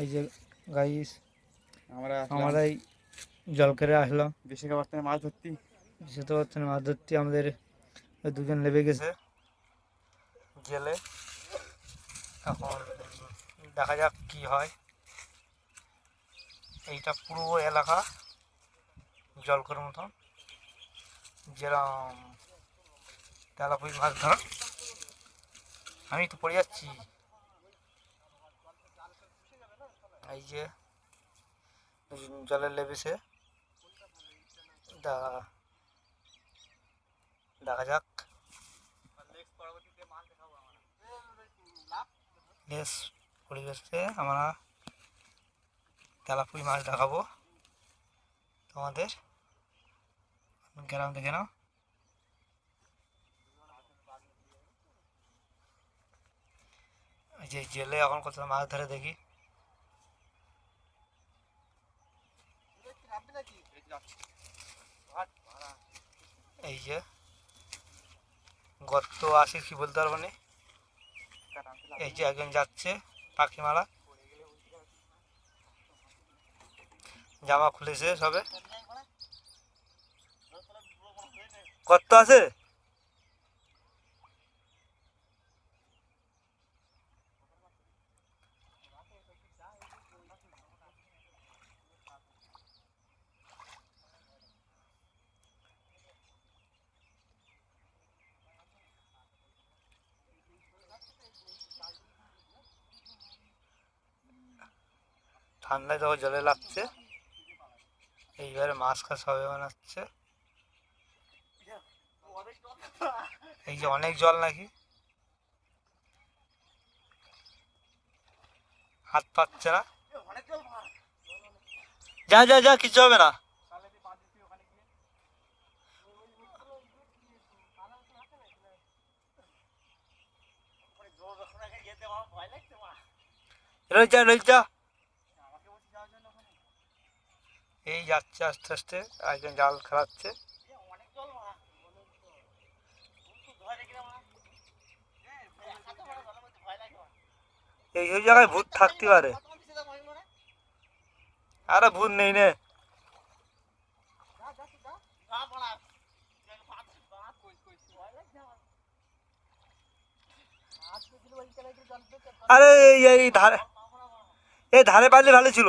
এই যে গাইস আমরা আমরা এই জল করে আসলাম। বেশি খাবার থেকে মাছ ধরতি পারছেন মাছ ধরতে আমাদের দুজন লেবে গেছে। গেলে এখন দেখা যাক কি হয়। এইটা পুরো এলাকা জলকর মতন। যেরকম তেলাপুরি মাছ ধর। আমি তো পড়ে যাচ্ছি। এই যে জলে লেবেছে দা দেখা যাক বেশ পরিবেশে আমরা তেলাপুরি মাছ দেখাবো তোমাদের গ্রাম দেখে নাও এই যে জেলে এখন কত মাছ ধরে দেখি এই যে, গর্ত আসে কি বলতে পারব না? এই যে একজন যাচ্ছে পাখি মারা জামা খুলেছে সবে। গর্ত আছে? ঠান্ডায় যখন জলে লাগছে। এইবারে মাছ খাস হবে বানাচ্ছে। এই যে অনেক জল নাকি। হাত পাচ্ছে না। যা যা যা, কিছু হবে না। রোজ যা রোজ যা। এই যাচ্ছে আস্তে আস্তে, একজন জাল খেলাচ্ছে। এই ওই জায়গায় ভূত থাকতে পারে। আরে ভূত নেই নে। আরে এই ধারে এই ধারে পারলে ভালো ছিল।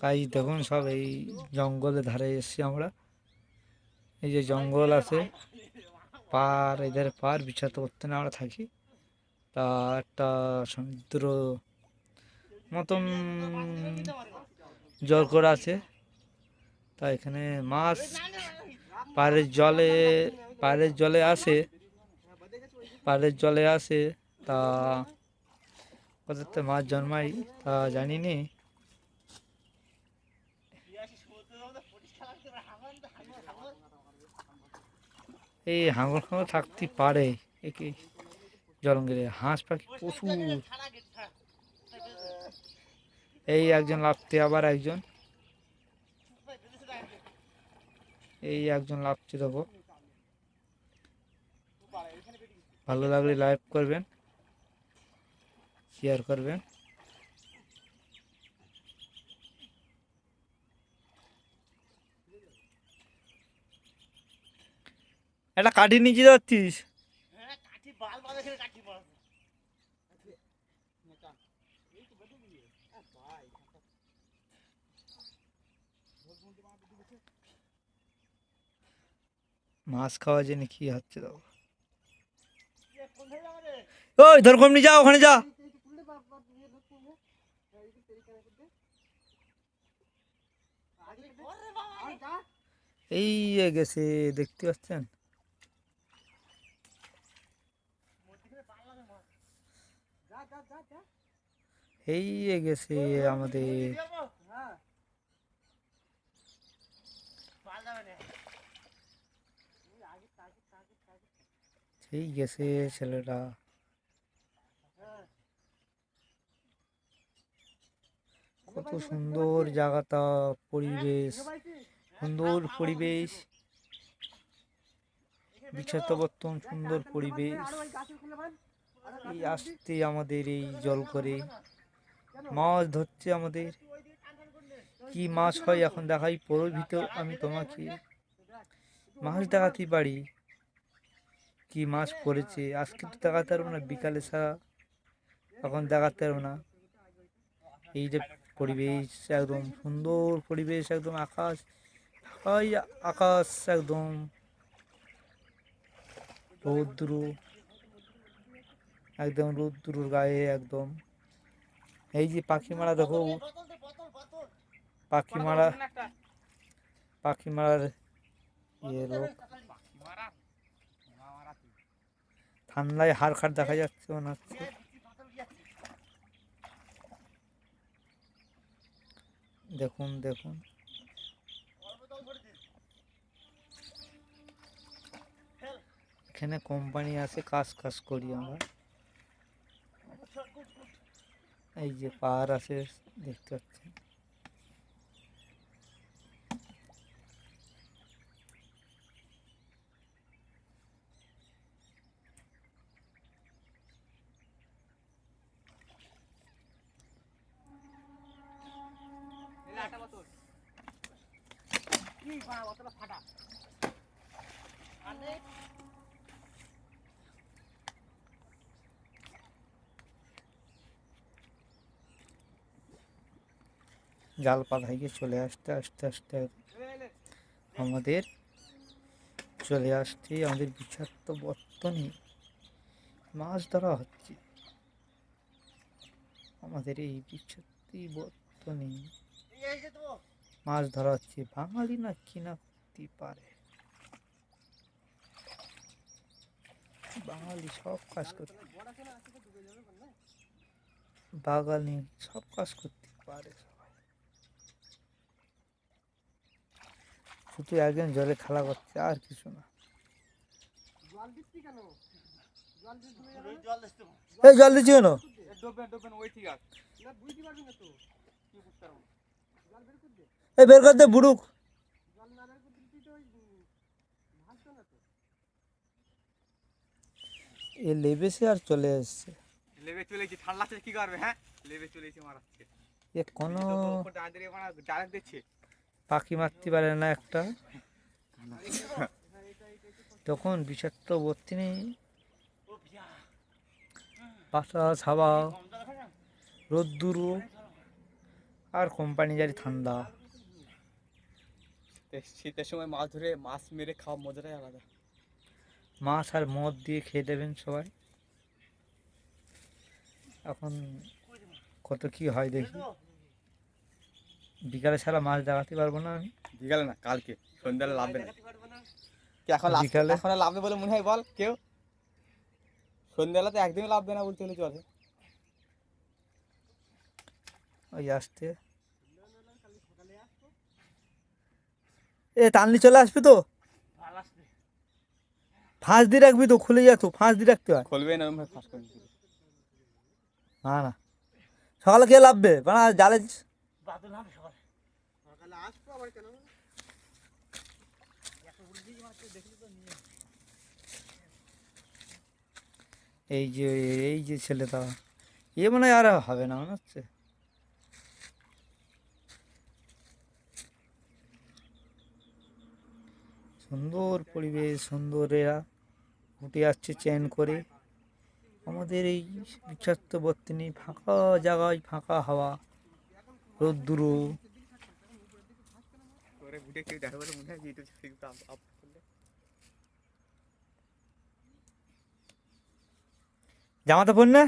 কাজ দেখুন, সব এই জঙ্গলের ধারে এসছি আমরা। এই যে জঙ্গল আছে, পার, এদের পার বিছাতে করতে না, আমরা থাকি। তা একটা সমুদ্র মতন জল করে আছে। তা এখানে মাছ পাড়ের জলে পাড়ের জলে আসে পাড়ের জলে আসে তা কোথাতে মাছ জন্মাই তা জানি নি এই হাঙর ফাঙর থাকতে পারে। একে জলঙ্গিরে হাঁস পাখি প্রচুর। এই একজন লাফতে, আবার একজন। এই একজন লাফতে দেবো। ভালো লাগলে লাইভ করবেন শেয়ার করবেন। একটা কাঠি নিচে যাচ্ছিস? মাছ খাওয়া জন্য কি হচ্ছে তো ওই ধর কমনি যা ওখানে যা। এই গেছে দেখতে পাচ্ছেন? এই গেছে আমাদের। সেই গেছে ছেলেটা। কত সুন্দর জায়গাটা পরিবেশ, সুন্দর পরিবেশ। বিচ্ছাত্তবর্তন সুন্দর পরিবেশ। এই আসতে আমাদের এই জল করে মাছ ধরছে আমাদের। কি মাছ হয় এখন দেখাই, পরের ভিতর আমি তোমাকে মাছ দেখাতে পারি। কি মাছ পড়েছে, আজকে তো দেখাতে পারব না, বিকালে ছাড়া এখন দেখাতে পারব না। এই যে পরিবেশ একদম সুন্দর পরিবেশ, একদম আকাশ ওই আকাশ একদম। রৌদ্র, একদম রৌদ্রুর গায়ে একদম। এই যে পাখি মারা দেখো। পাখি মারা পাখি মারার ইয়ে লোক। ঠান্ডায় হাড় খাট দেখা যাচ্ছে মনে হচ্ছে। দেখুন দেখুন। এখানে কোম্পানি আছে কাজ কাজ করি আমরা। এই যে পাহাড় আছে দেখতে পাচ্ছেন জাল পাতায় গিয়ে চলে আসতে, আস্তে আস্তে আমাদের চলে আসতে আমাদের বিষাক্ত বর্তনে মাছ ধরা হচ্ছে। আমাদের এই বিষাক্তি বর্তনে মাছ ধরা হচ্ছে বাঙালি না কিনা করতে পারে? বাঙালি সব কাজ করতে বাঙালি সব কাজ করতে পারে। শুধু একজন জলে খেলা করছে আর কিছু না। এই জল দিচ্ছি। কেন? ডোবেন ডোবেন ওই ঠিক আছে। এই বের করতে বুড়ুক। এ লেবেছে আর চলে এসছে। লেবে চলেছি ঠান্ডা লাগছে কি করবে হ্যাঁ? লেবে চলেছি মারাচ্ছে। এ কোনো ডাইরেক্ট দিচ্ছে। পাখি মারতে পারে না একটা। তখন বিষাক্ত বর্তি নেই বাতাস হাওয়া রোদ্দুর আর কোম্পানি জারি ঠান্ডা। শীতের সময় মাছ ধরে মাছ মেরে খাওয়া মজাটাই আলাদা। মাছ আর মদ দিয়ে খেয়ে দেবেন সবাই। এখন কত কি হয় দেখি। বিকালে ছাড়া মাছ দেখাতে পারব না আমি। বিকালে না কালকে। সন্ধ্যালে লাভবে না। কি এখন লাভ বিকালে? এখন লাভবে বলে মনে হয় বল কেউ? সন্ধ্যাবেলাতে একদিনও লাভবে না বলতে হলে চলে। ওই আসতে। এ টানলি চলে আসবি তো? ফাঁস দিয়ে রাখবি তো খুলে যা তো ফাঁস দিয়ে রাখতে হয়। খুলবে না ভাই ফাঁস করে না না। সকালে কে লাভবে বানা জালে এই যে এই যে ছেলেটা, এ মনে হয় আর হবে না, মনে হচ্ছে। সুন্দর পরিবেশ সুন্দর এরা উঠে আসছে চেন করে। আমাদের এই বিষাক্ত বর্তিনি ফাঁকা জায়গায় ফাঁকা হাওয়া রোদ্দুর ভিডিও কেউ দেখে বলে মনে হয় ইউটিউব আপ করলে। জামাটা পর না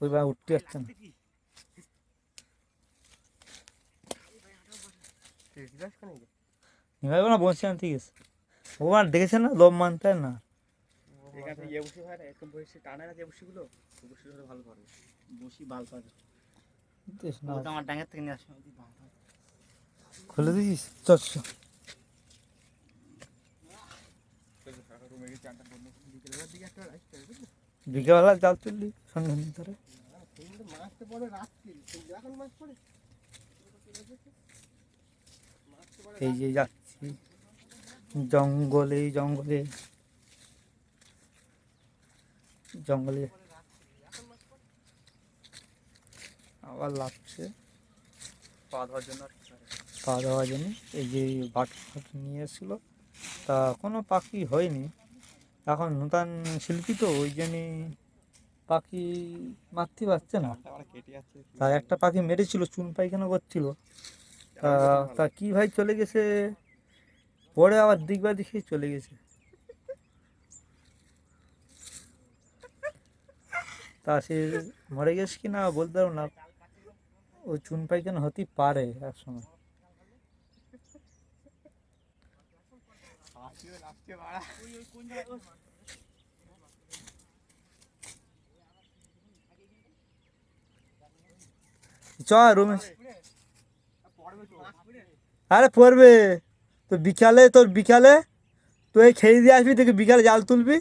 ওই বা উঠতে যাচ্ছে না। নিভাইব না বসে আনতে গেছে। ও আর না? লোভ মানতেন না। এখান ইয়ে বসি হয় না এরকম বসে টানে না যে বসিগুলো ও আমার ডাঙের থেকে নিয়ে আসবে খুলে দিয়েছিস চল বিকেলবেলা জাল তুললি নিয়ে ধরে। মাছ তো রাত্রি এখন মাছ পড়ে এই যে যাচ্ছি। জঙ্গলে জঙ্গলে। জঙ্গলে আবার লাগছে। পা ধোয়ার জন্য দাওয়ার জন্য। এই যে বাট ফাট নিয়ে এসেছিল তা কোনো পাখি হয়নি। এখন নূতন শিল্পী তো ওই জন্যে পাখি মারতে পারছে না। তা একটা পাখি মেরেছিল চুন পায়খানা করছিল। তা তা কি ভাই চলে গেছে? পরে আবার দিকবা দিকে চলে গেছে। তা সে মরে গেছে কি না বলতে পারব না। ও চুন পায়খানা হতেই পারে এক সময় আসিও লাগছে বাড়া চ রুমে আরে পড়বে। তো বিকালে, তোর বিকালে? তুই খেয়ে দিয়ে আসবি, তোকে বিকালে জাল তুলবি।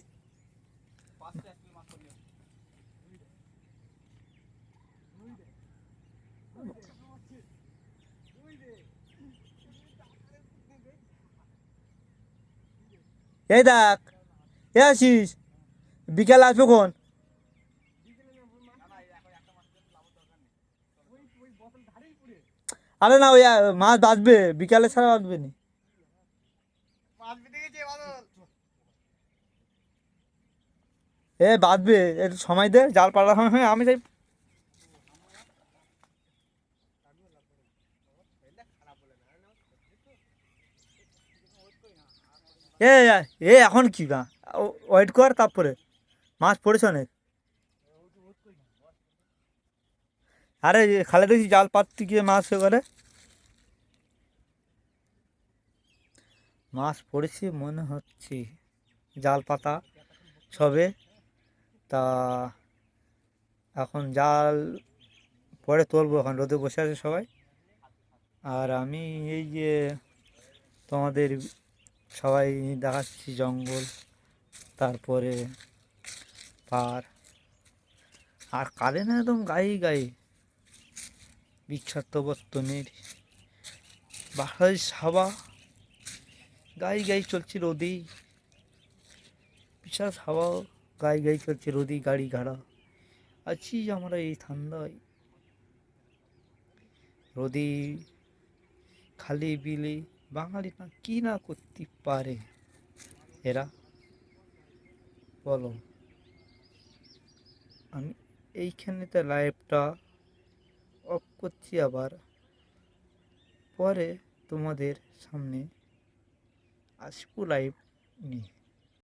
এই দেখ, এ আসিস বিকালে আসবে কোন আরে না, ওই মাছ বাঁচবে, বিকালে ছাড়া বাঁচবে নি। এ, বাঁচবে, একটু সময় দে, জাল পাড়া আমি যাই। এ এ এখন কি না ওয়েট কর তারপরে। মাছ পড়েছে অনেক। আরে খালে দেখছি জাল পাততে গিয়ে মাছ এ করে মাছ পড়েছে মনে হচ্ছে। জাল পাতা সবে। তা এখন জাল পরে তুলবো, এখন রোদে বসে আছে সবাই। আর আমি এই যে তোমাদের সবাই দেখাচ্ছি জঙ্গল, তারপরে পার আর কালে না একদম গায়ে গায়ে। বিখ্যাত বর্তনের বাংলাদেশ হাওয়া গায়ে গায়ে চলছে রোদেই। বিশাল হাওয়া গায়ে গায়ে চলছে রোদি গাড়ি ঘাড়া। আছি আমরা এই ঠান্ডায়। রোদি খালি বিলে। বাঙালি না, কি না করতে পারে? এরা, বলো। আমি এইখানেতে লাইভটা অফ করছি আবার। পরে তোমাদের সামনে আসব লাইভ নিয়ে।